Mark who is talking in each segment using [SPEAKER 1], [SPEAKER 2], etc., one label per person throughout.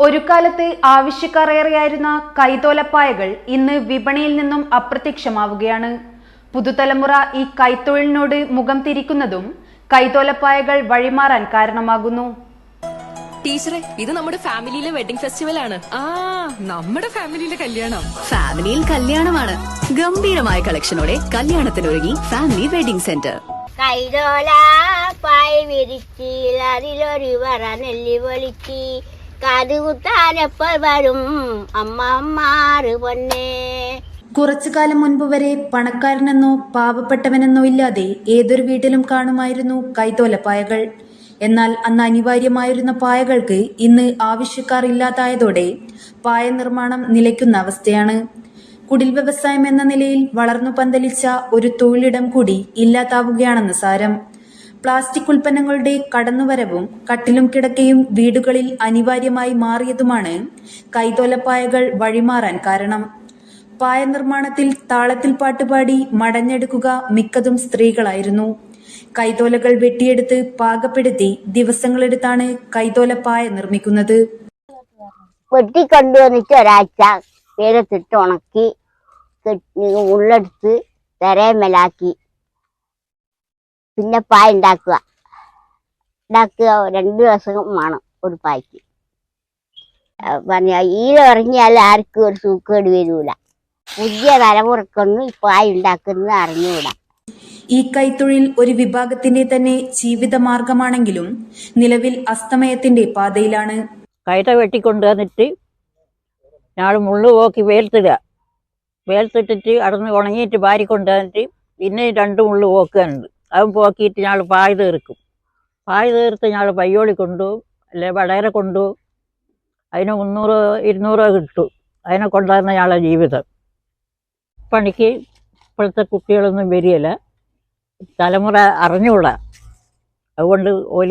[SPEAKER 1] ഒരു കാലത്ത് ആവശ്യക്കാരേറെയായിരുന്ന കൈതോലപ്പായകൾ ഇന്ന് വിപണിയിൽ നിന്നും അപ്രത്യക്ഷമാവുകയാണ്. പുതുതലമുറ ഈ കൈത്തൊഴിലിനോട് മുഖം തിരിക്കുന്നതും കൈതോലപ്പായകൾ വഴിമാറാൻ കാരണമാകുന്നു.
[SPEAKER 2] ടീച്ചറെ ഇത് നമ്മുടെ ഫാമിലിയിലെ വെഡിംഗ് ഫെസ്റ്റിവൽ ആണ്
[SPEAKER 3] ആ നമ്മുടെ ഫാമിലിയിലെ കല്യാണം.
[SPEAKER 4] ഫാമിലിയിൽ കല്യാണമാണ്. ഗംഭീരമായ കളക്ഷനോടെ കല്യാണത്തിനൊരുങ്ങി ഫാമിലി വെഡിംഗ് സെന്റർ.
[SPEAKER 5] കൈതോല പായ് വിരിച്ചിൽ അതിലൊരു വറ നെല്ലി പൊളിച്ച്. വരും.
[SPEAKER 1] കുറച്ചു കാലം മുൻപ് വരെ പണക്കാരനെന്നോ പാവപ്പെട്ടവനെന്നോ ഇല്ലാതെ ഏതൊരു വീട്ടിലും കാണുമായിരുന്നു കൈതോലപ്പായകൾ എന്നാൽ അന്ന് അനിവാര്യമായിരുന്ന പായകൾക്ക് ഇന്ന് ആവശ്യക്കാർ ഇല്ലാതായതോടെ പായ നിർമ്മാണം നിലയ്ക്കുന്ന അവസ്ഥയാണ്. കുടിൽ വ്യവസായം എന്ന നിലയിൽ വളർന്നു പന്തലിച്ച ഒരു തൊഴിലിടം കൂടി ഇല്ലാതാവുകയാണെന്ന് സാരം. പ്ലാസ്റ്റിക് ഉൽപ്പന്നങ്ങളുടെ കടന്നുവരവും കട്ടിലും കിടക്കയും വീടുകളിൽ അനിവാര്യമായി മാറിയതുമാണ് കൈതോലപ്പായകൾ വഴിമാറാൻ കാരണം. പായ നിർമ്മാണത്തിൽ താളത്തിൽ പാട്ടുപാടി മടഞ്ഞെടുക്കുക മിക്കതും സ്ത്രീകളായിരുന്നു. കൈതോലകൾ വെട്ടിയെടുത്ത് പാകപ്പെടുത്തി ദിവസങ്ങളെടുത്താണ് കൈതോലപ്പായ നിർമ്മിക്കുന്നത്.
[SPEAKER 5] വെട്ടിക്കൊണ്ടുവന്നിട്ട് ഒരാഴ്ച വെയിലത്തിട്ട് ഉണക്കി ഉള്ളെടുത്ത് തരേമലാക്കി. പിന്നെ പായ ഉണ്ടാക്കുക ഉണ്ടാക്കുക രണ്ട് ദിവസം വേണം ഒരു പായ്ക്ക്. പറഞ്ഞ ഈ ഇറങ്ങിയാൽ ആർക്കും ഒരു സൂക്കേട് വരൂല. പുതിയ തലമുറക്കൊന്നും ഈ പായ ഉണ്ടാക്കുന്നത് അറിഞ്ഞുകൂടാ.
[SPEAKER 1] ഈ കൈത്തൊഴിൽ ഒരു വിഭാഗത്തിന്റെ തന്നെ ജീവിത മാർഗമാണെങ്കിലും നിലവിൽ അസ്തമയത്തിന്റെ പാതയിലാണ്.
[SPEAKER 6] കൈത വെട്ടിക്കൊണ്ട് വന്നിട്ട് ഞാൻ മുള്ളു പോക്കി വേർത്തിടുക വേർത്തിട്ടിട്ട് അടന്ന് ഉണങ്ങിയിട്ട് വാരി കൊണ്ടുവന്നിട്ട് പിന്നെ രണ്ട് മുള്ളു പോക്കാനുണ്ട് അതും പോക്കിയിട്ട് ഞങ്ങൾ പായ തീർക്കും. പായ തീർത്ത് ഞങ്ങൾ പയ്യോളി കൊണ്ടുപോകും അല്ലെ വടകര കൊണ്ടുപോകും അതിന് മുന്നൂറ് ഇരുന്നൂറ് കിട്ടും. അതിനെ കൊണ്ടായിരുന്ന ഞങ്ങളുടെ ജീവിതം. പണിക്ക് ഇപ്പോഴത്തെ കുട്ടികളൊന്നും വരികയില്ല. തലമുറ അറിഞ്ഞുകൂടാ. അതുകൊണ്ട് ഓൽ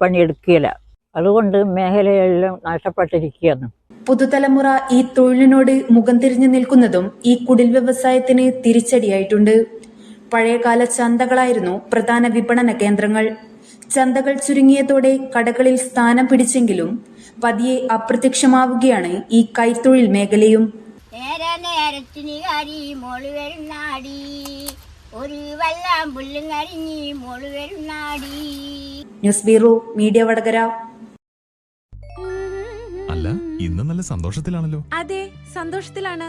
[SPEAKER 6] പണി എടുക്കുകയില്ല. അതുകൊണ്ട് മേഖലയെല്ലാം നഷ്ടപ്പെട്ടിരിക്കുകയാണ്.
[SPEAKER 1] പുതുതലമുറ ഈ തൊഴിലിനോട് മുഖം തിരിഞ്ഞു നിൽക്കുന്നതും ഈ കുടിൽ വ്യവസായത്തിന് തിരിച്ചടിയായിട്ടുണ്ട്. പഴയകാല ചന്തകളായിരുന്നു പ്രധാന വിപണന കേന്ദ്രങ്ങൾ. ചന്തകൾ ചുരുങ്ങിയതോടെ കടകളിൽ സ്ഥാനം പിടിച്ചെങ്കിലും പതിയെ അപ്രത്യക്ഷമാവുകയാണ് ഈ കൈത്തൊഴിൽ മേഖലയും.
[SPEAKER 5] നേരെ നേരത്തിന് കരി മോൾ വരുന്നാടി ഒരു വെള്ളം പുല്ലും കരിഞ്ഞി മോൾ വരുന്നാടി
[SPEAKER 1] ന്യൂസ് ബ്യൂറോ മീഡിയ വടകര.
[SPEAKER 7] അല്ല ഇന്ന് നല്ല സന്തോഷത്തിലാണല്ലോ.
[SPEAKER 3] അതെ സന്തോഷത്തിലാണ്.